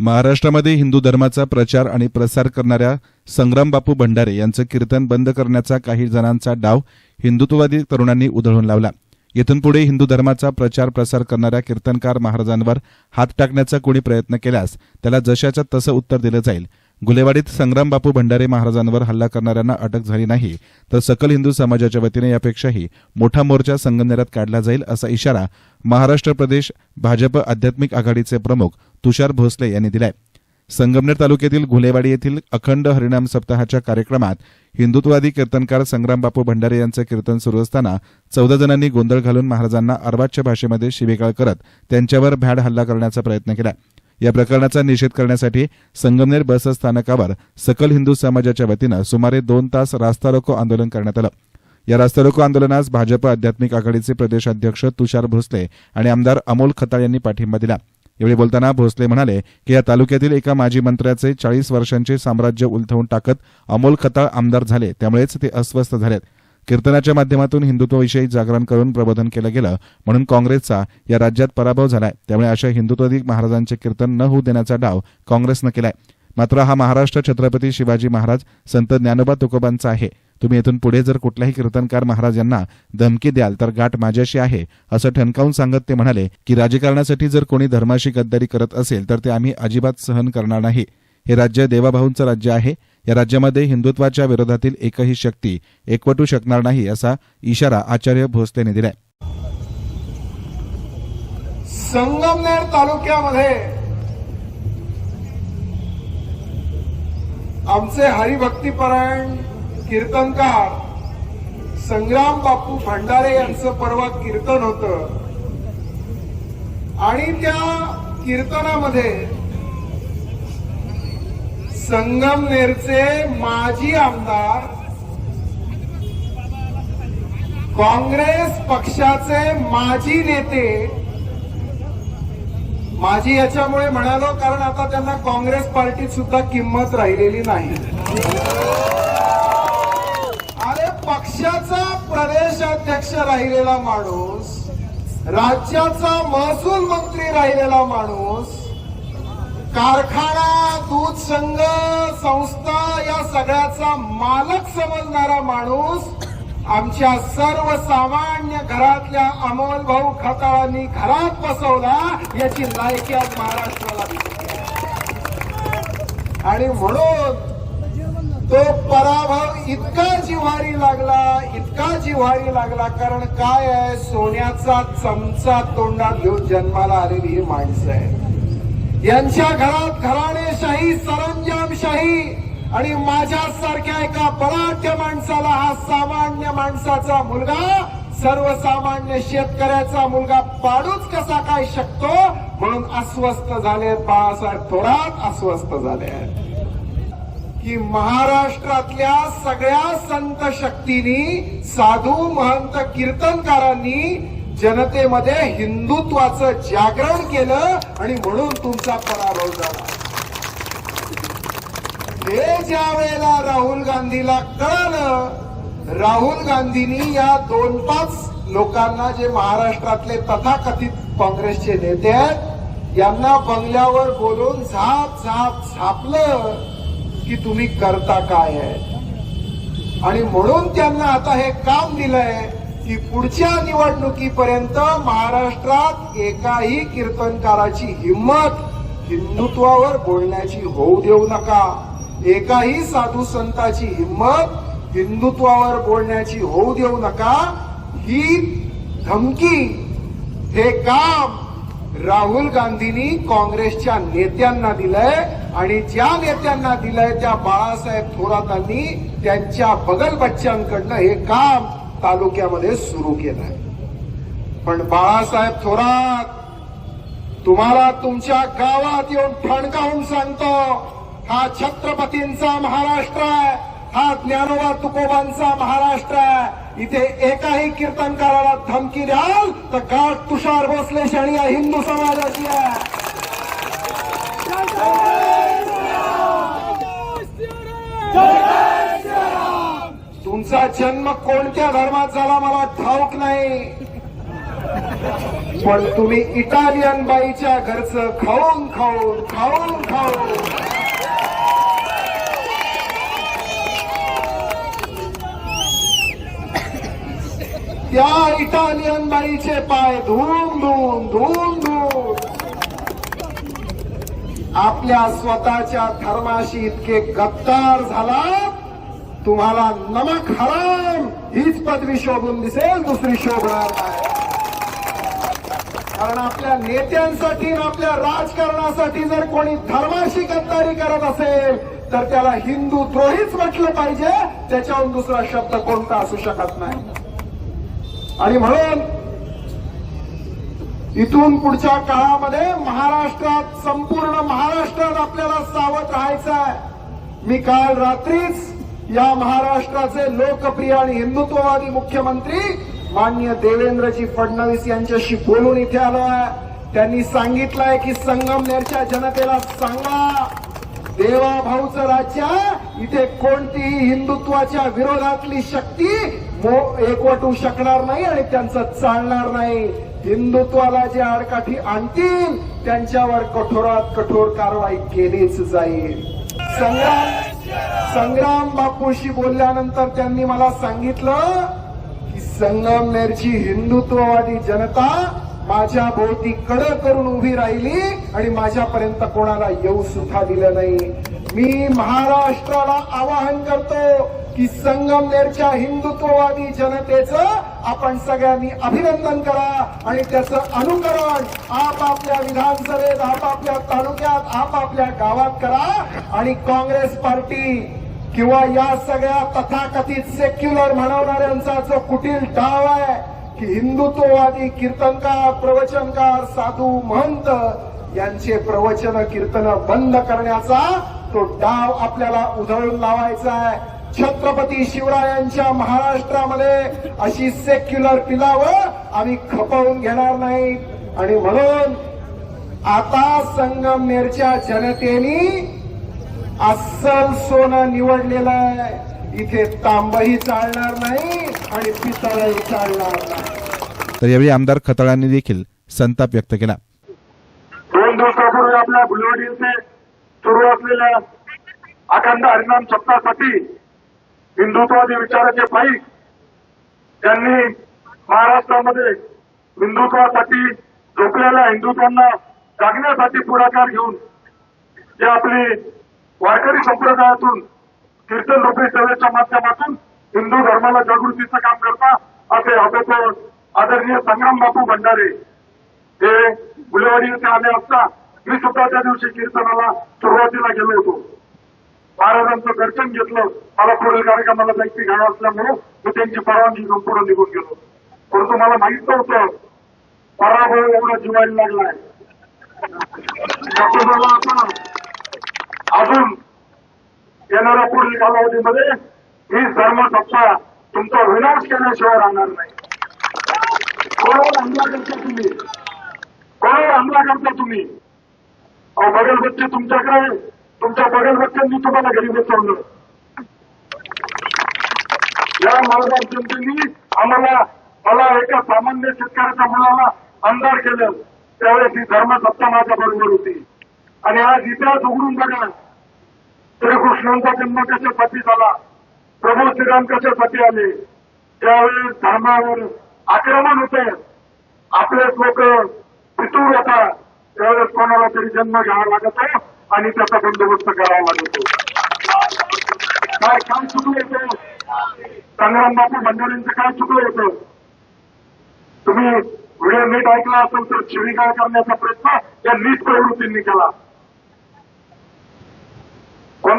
महाराष्ट्रामध्ये हिंदू धर्माचा प्रचार आणि प्रसार करणाऱ्या संग्रामबापू भंडारे यांचं कीर्तन बंद करण्याचा काही जणांचा डाव हिंदुत्ववादी तरुणांनी उधळून लावला. येथून पुढे हिंदू धर्माचा प्रचार प्रसार करणाऱ्या कीर्तनकार महाराजांवर हात टाकण्याचा कोणी प्रयत्न केल्यास त्याला जशाच्या तसं उत्तर दिलं जाईल. गुलेवाडीत संग्रामबापू भंडारे महाराजांवर हल्ला करणाऱ्यांना अटक झाली नाही तर सकल हिंदू समाजाच्या वतीने यापेक्षाही मोठा मोर्चा संगमनेरात काढला जाईल असा इशारा महाराष्ट्र प्रदेश भाजप आध्यात्मिक आघाडीचे प्रमुख तुषार भोसले यांनी दिलाय. संगमनेर तालुक्यातील घुलेवाडी येथील अखंड हरिणाम सप्ताहाच्या कार्यक्रमात हिंदुत्ववादी कीर्तनकार संग्रामबापू भंडारे यांचं कीर्तन सुरू असताना चौदा जणांनी गोंधळ घालून महाराजांना अर्वाच्य भाषेमध्ये शिवेगाळ करत त्यांच्यावर भ्याड हल्ला करण्याचा प्रयत्न केला. या प्रकरणाचा निषेध करण्यासाठी संगमनेर बस स्थानकावर सकल हिंदू समाजाच्या वतीनं सुमारे दोन तास रास्ता रोको आंदोलन करण्यात आलं. या रास्ता रोको आंदोलनास भाजप आध्यात्मिक आघाडीचे प्रदेशाध्यक्ष तुषार भोसले आणि आमदार अमोल खताळ यांनी पाठिंबा दिला. यावेळी बोलताना भोसले म्हणाले की या तालुक्यातील एका माजी मंत्र्याचे चाळीस वर्षांचे साम्राज्य उलथवून टाकत अमोल खताळ आमदार झाले त्यामुळेच ते अस्वस्थ झालेत. कीर्तनाच्या माध्यमातून हिंदुत्वाविषयी जागरण करून प्रबोधन केलं गेलं म्हणून काँग्रेसचा या राज्यात पराभव झालाय. त्यामुळे अशा हिंदुत्वादी महाराजांचे कीर्तन न होऊ देण्याचा डाव काँग्रेसनं केलाय. मात्र हा महाराष्ट्र छत्रपती शिवाजी महाराज संत ज्ञानोबा तुकोबांचा आहे. तुम्ही येथून पुढे जर कुठल्याही कीर्तनकार महाराज यांना धमकी द्याल तर गाठ माझ्याशी आहे असं ठणकावून सांगत ते म्हणाले की राजकारणासाठी जर कोणी धर्माशी गद्दारी करत असेल तर ते आम्ही अजिबात सहन करणार नाही. हे राज्य देवाभाऊंचं राज्य आहे. या राज्यामध्ये हिंदुत्वाच्या विरोधातील एकही शक्ती एकवटू शकणार नाही असा इशारा आचार्य भोसलेने दिलाय. संगमनेर तालुक्यामध्ये आमचे हरिभक्तीपरायण कीर्तनकार संग्राम बापू भंडारे यांचं परवा कीर्तन होत. आणि त्या कीर्तनामध्ये संगमनेरचे माजी आमदार काँग्रेस पक्षाचे माजी नेते माझी याच्यामुळे म्हणालो कारण आता त्यांना काँग्रेस पार्टीत सुद्धा किंमत राहिलेली नाही. अरे पक्षाचा प्रदेशाध्यक्ष राहिलेला माणूस राज्याचा महसूल मंत्री राहिलेला माणूस कारखाना दूध संघ संस्था या सगळ्याचा मालक समजणारा माणूस आमच्या सर्वसामान्य घरातल्या अमोल भाऊ खताळांनी घरात बसवला याची लायकी आज महाराष्ट्राला आणि म्हणून तो पराभव इतका जिव्हारी लागला इतका जिव्हारी लागला कारण काय आहे? सोन्याचा चमचा तोंडात घेऊन जन्माला आलेली ही माणसं आहे यांच्या घरात घराणेशाही सरंजामशाही आणि माझ्यासारख्या एका बलाढ्य माणसाला हा सामान्य माणसाचा मुलगा सर्वसामान्य शेतकऱ्याचा मुलगा पाडूच कसा काय शकतो? म्हणून अस्वस्थ झाले बाळासाहेब थोरात अस्वस्थ झाले. की महाराष्ट्रातल्या सगळ्या संत शक्तींनी साधू महंत कीर्तनकारांनी जनतेमध्ये हिंदुत्वाचं जागरण केलं आणि म्हणून तुमचा पराभव झाला. हे ज्या वेळेला राहुल गांधीला कळालं राहुल गांधींनी या दोन पाच लोकांना जे महाराष्ट्रातले तथाकथित काँग्रेसचे नेते आहेत यांना बंगल्यावर बोलून झाप झाप झापलं की तुम्ही करता काय आहे? आणि म्हणून त्यांना आता हे काम दिलंय की पुढच्या निवडणुकीपर्यंत महाराष्ट्रात एकाही कीर्तनकाराची हिंमत हिंदुत्वावर बोलण्याची होऊ देऊ नका. एकाही साधू संताची हिंमत हिंदुत्वावर बोलण्याची होऊ देऊ नका. ही धमकी हे काम राहुल गांधींनी काँग्रेसच्या नेत्यांना दिलंय आणि ज्या नेत्यांना दिलंय त्या बाळासाहेब थोरातांनी त्यांच्या बगल बच्च्यांकडनं हे काम तालुक्यामध्ये सुरू केलंय. पण बाळासाहेब थोरात तुम्हाला तुमच्या गावात येऊन ठणकावून सांगतो हा छत्रपतींचा महाराष्ट्र आहे हा ज्ञानोबा तुकोबांचा महाराष्ट्र आहे. इथे एकाही कीर्तनकाराला धमकी द्याल तर गाठ तुषार भोसले आणि हिंदू समाजाची आहे. तुमचा जन्म कोणत्या धर्मात झाला मला ठाऊक नाही. पण तुम्ही इटालियन बाईच्या घरचं खाऊन खाऊन खाऊन खाऊन. त्या इटालियन बाईचे पाय धुवून धुवून धुवून धुवून आपल्या स्वतःच्या धर्माशी इतके गद्दार झाला तुम्हाला नमक हराम हीच पदवी शोभून दिसेल दुसरी शोभणार नाही. कारण आपल्या नेत्यांसाठी आपल्या राजकारणासाठी जर कोणी धर्माशी गद्दारी करत असेल तर त्याला हिंदू द्रोहीच म्हटलं पाहिजे त्याच्याहून दुसरा शब्द कोणता असू शकत नाही. आणि म्हणून इथून पुढच्या काळामध्ये महाराष्ट्रात संपूर्ण महाराष्ट्रात आपल्याला सावध राहायचं आहे मी काल रात्रीच या महाराष्ट्राचे लोकप्रिय आणि हिंदुत्ववादी मुख्यमंत्री माननीय देवेंद्रजी फडणवीस यांच्याशी बोलून इथे आलो आहे त्यांनी सांगितलंय की संगमनेरच्या जनतेला सांगा देवा भाऊचं राज्य इथे कोणतीही हिंदुत्वाच्या विरोधातली शक्ती एकवटू शकणार नाही आणि त्यांचं चालणार नाही. हिंदुत्वाला जे आडकाठी आणतील त्यांच्यावर कठोरात कठोर कारवाई केलीच जाईल. संग्राम संग्राम बापूशी बोलल्यानंतर त्यांनी मला सांगितलं की संगमनेरची हिंदुत्ववादी जनता माझ्या भोवती कडक करून उभी राहिली आणि माझ्यापर्यंत कोणाला येऊ सुद्धा दिलं नाही. मी महाराष्ट्राला आवाहन करतो की संगमनेरच्या हिंदुत्ववादी जनतेचं आपण सगळ्यांनी अभिनंदन करा आणि त्याचं अनुकरण आपापल्या विधानसभेत आपापल्या तालुक्यात आपापल्या गावात करा आणि काँग्रेस पार्टी किंवा या सगळ्या तथाकथित सेक्युलर म्हणवणाऱ्यांचा जो कुटील डाव आहे की हिंदुत्ववादी कीर्तनकार प्रवचनकार साधू महंत यांचे प्रवचन कीर्तन बंद करण्याचा तो डाव आपल्याला उधळून लावायचा आहे. छत्रपती शिवरायांच्या महाराष्ट्रामध्ये अशी सेक्युलर पिलावं आम्ही खपवून घेणार नाही. आणि म्हणून आता संगमनेरच्या जनतेनी अस्सल सोनं निवडलेलं आहे. इथे तांबही चालणार नाही आणि पितळही चालणार नाही. तर यावेळी आमदार खताळांनी देखील संताप व्यक्त केला. दोन दिवसापूर्वी आपल्या बुलवाडी येथे सुरू असलेल्या अखंड हरिनाम सप्ताहासाठी हिंदुत्वादी विचाराचे पायी त्यांनी महाराष्ट्रामध्ये हिंदुत्वासाठी झोपलेल्या हिंदुत्वांना जागण्यासाठी पुढाकार घेऊन जे आपली वारकरी संप्रदायातून कीर्तन रूपी सेवेच्या माध्यमातून हिंदू धर्माला जागृतीचं काम करता असे अभेतो आदरणीय संग्राम बापू भंडारे. हे गुलेवाडी येथे आले असता मी सुद्धा त्या दिवशी कीर्तनाला सुरुवातीला गेलो होतो. महाराजांचं दर्शन घेतलं मला पुढील कार्यक्रमाला जायची घाण असल्यामुळे मी त्यांची परवानगी संपूर्ण पुढे निघून गेलो. परंतु मला माहीत नव्हतं पराभव एवढा जिवायला लागलाय. डॉक्टर आता येणाऱ्या पुढील कालावधीमध्ये ही धर्मसत्ता तुमचा विनाश केल्याशिवाय राहणार नाही. कोणावर हमला करता तुम्ही? कोणावर हमला करता तुम्ही? अहो बगल बच्चे तुमच्याकडे तुमच्या बगल बच्च्यांनी तुम्हाला घरी बसवलं. या मालदार जनतेनी आम्हाला मला एका सामान्य शेतकऱ्याच्या मुलाला आमदार केलं. त्यावेळेस ही धर्मसत्ता माझ्या बरोबर होती. आणि आज इतिहास उघडून बघा. श्रीकृष्णांचा जन्म कशासाठी झाला? प्रभू श्रीराम कशासाठी आले? त्यावेळेस धर्मावर आक्रमण होते. आपलेच लोक पितूर होता. त्यावेळेस कोणाला तरी जन्म घ्यावा लागतो आणि त्याचा बंदोबस्त करावा लागतो काय काय चुकलं होतं? संग्राम बापू भंडारींचं काय चुकलं होतं. तुम्ही व्हिडिओ नीट ऐकला असेल तर शिवीगाळ करण्याचा प्रयत्न या नीट प्रवृत्तींनी केला.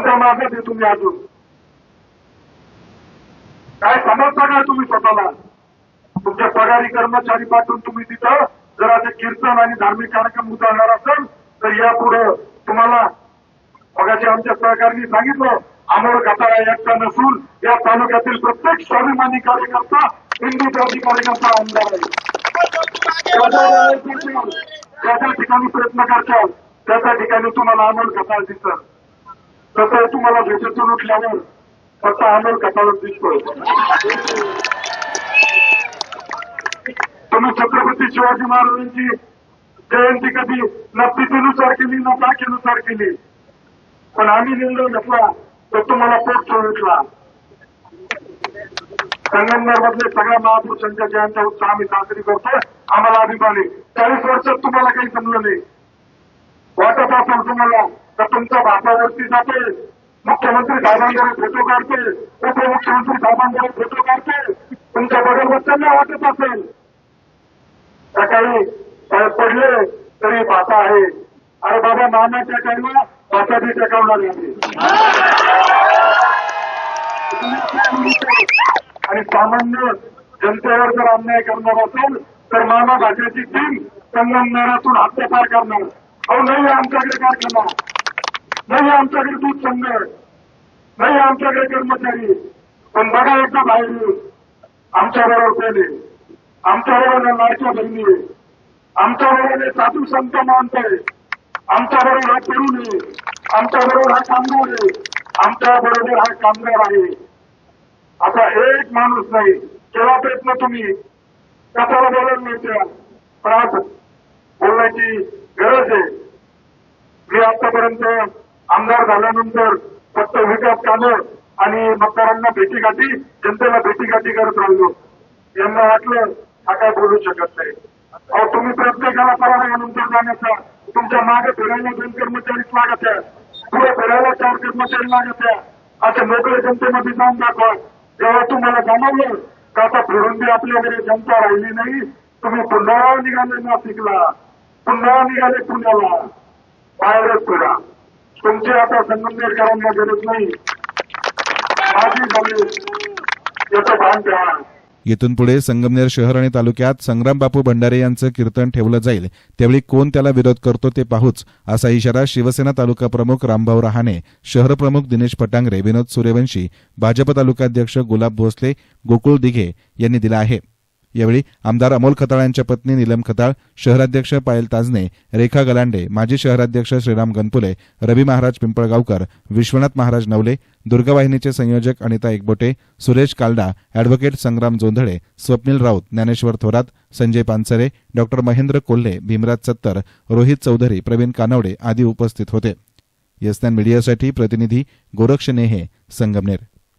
कोणत्या मार्गात आहे तुम्ही अजून. काय समजता का तुम्ही स्वतःला? तुमच्या पगारी कर्मचारी पाठवून तुम्ही तिथं जर असे कीर्तन आणि धार्मिक कार्यक्रम उतरणार असेल तर यापुढे तुम्हाला मगाशी आमच्या सहकार्यांनी सांगितलं. अमोल खताळा एकटा नसून या तालुक्यातील प्रत्येक स्वाभिमानी कार्यकर्ता हिंदू जाती कार्यकर्ता आमदार आहे. त्या ठिकाणी प्रयत्न करतात. त्या ठिकाणी तुम्हाला अमोल खताळ दिसत. तसं तुम्हाला भेटीतून उठल्यावर फक्त आनंद खताळच दिसतोय. तुम्ही छत्रपती शिवाजी महाराजांची जयंती कधी ना केली ना तारखेनुसार केली? पण आम्ही निर्णय घेतला तर तुम्हाला पोट उठला संगमनेर मधले सगळ्या महापुरुषांच्या जयंत्या उत्सव आम्ही साजरी करतोय. आम्हाला अभिमान आहे. चाळीस वर्षात तुम्हाला काही जमलं नाही. वाटत असेल तुम्हाला तर तुमच्या भाषावरती जाते. मुख्यमंत्री साहेबांकडे फोटो काढते. उपमुख्यमंत्री साहेबांकडे फोटो काढते. तुमच्या बरोबरच्यांना वाटत असेल. सकाळी पडले तरी भाषा आहे. अरे बाबा मामाच्या टाईमला भाषा बी टेकवणार आहे. आणि सामान्य जनतेवर जर अन्याय करणार असेल तर मामा भाषेची टीम संगमनेरातून हद्दपार करणार. अहो नाही आमच्याकडे कारखाना नाही आमच्याकडे दूध संघ नाही. आमच्याकडे कर्मचारी. पण बघा एकदा बाहेर येऊन. आमच्या बरोबर पहिले आमच्या बरोबर लाडक्या बहिणी आमच्या बरोबर साधू संत मानत आहे. आमच्या बरोबर हा तरुण आहे. आमच्या बरोबर हा कामगार आहे. आमच्या बरोबर हा कामगार आहे. आता एक माणूस नाही. केला प्रयत्न तुम्ही. कशाला बोलायला मिळत्या पण आज बोलण्याची गरज आहे. मी आतापर्यंत आमदार झाल्यानंतर फक्त विकास कामं आणि मतदारांना भेटीगाठी जनतेला भेटीगाठी करत राहिलो. यांना वाटलं हा काय बोलू शकत नाही. अहो तुम्ही प्रत्येकाला पराभवानंतर जाण्याचा तुमच्या मागे फिरायला दोन कर्मचारीच लागत आहे. पुढे फिरायला चार कर्मचारी लागत आहे. असे मोकळे जनतेमध्ये जाऊन दाखवा. जेव्हा तुम्हाला जाणवलं का आता फिरून बी आपल्याकडे जनता राहिली नाही. तुम्ही पुन्हा निघाले नाशिकला. पुन्हा निघाले पुण्याला. बाहेरच फिरा तुमची आता संगमनेरकरांना गरज नाही. माझी झाली याचं भान ठेवा येथून पुढे संगमनेर शहर आणि तालुक्यात संग्राम बापू भंडारे यांचं कीर्तन ठेवलं जाईल. त्यावेळी कोण त्याला विरोध करतो ते पाहूच. असा इशारा शिवसेना तालुका प्रमुख रामभाऊ रहाणे शहर प्रमुख दिनेश पटांगरे विनोद सूर्यवंशी भाजप तालुकाध्यक्ष गुलाब भोसले गोकुळ दिघे यांनी दिला आहे. यावेळी आमदार अमोल खताळ यांच्या पत्नी नीलम खताळ शहराध्यक्ष पायल ताजने रेखा गलांडे माजी शहराध्यक्ष श्रीराम गणपुले रवी महाराज पिंपळगावकर विश्वनाथ महाराज नवले दुर्गवाहिनीचे संयोजक अनिता एकबोटे सुरेश कालडा अॅडव्होकेट संग्राम जोंधळे स्वप्नील राऊत ज्ञानेश्वर थोरात संजय पानसरे डॉक्टर महेंद्र कोल्हे भीमराज सत्तर रोहित चौधरी प्रवीण कानवडे आदी उपस्थित होते. यस्तान मीडियासाठी प्रतिनिधी गोरक्ष नेहे संगमनेर.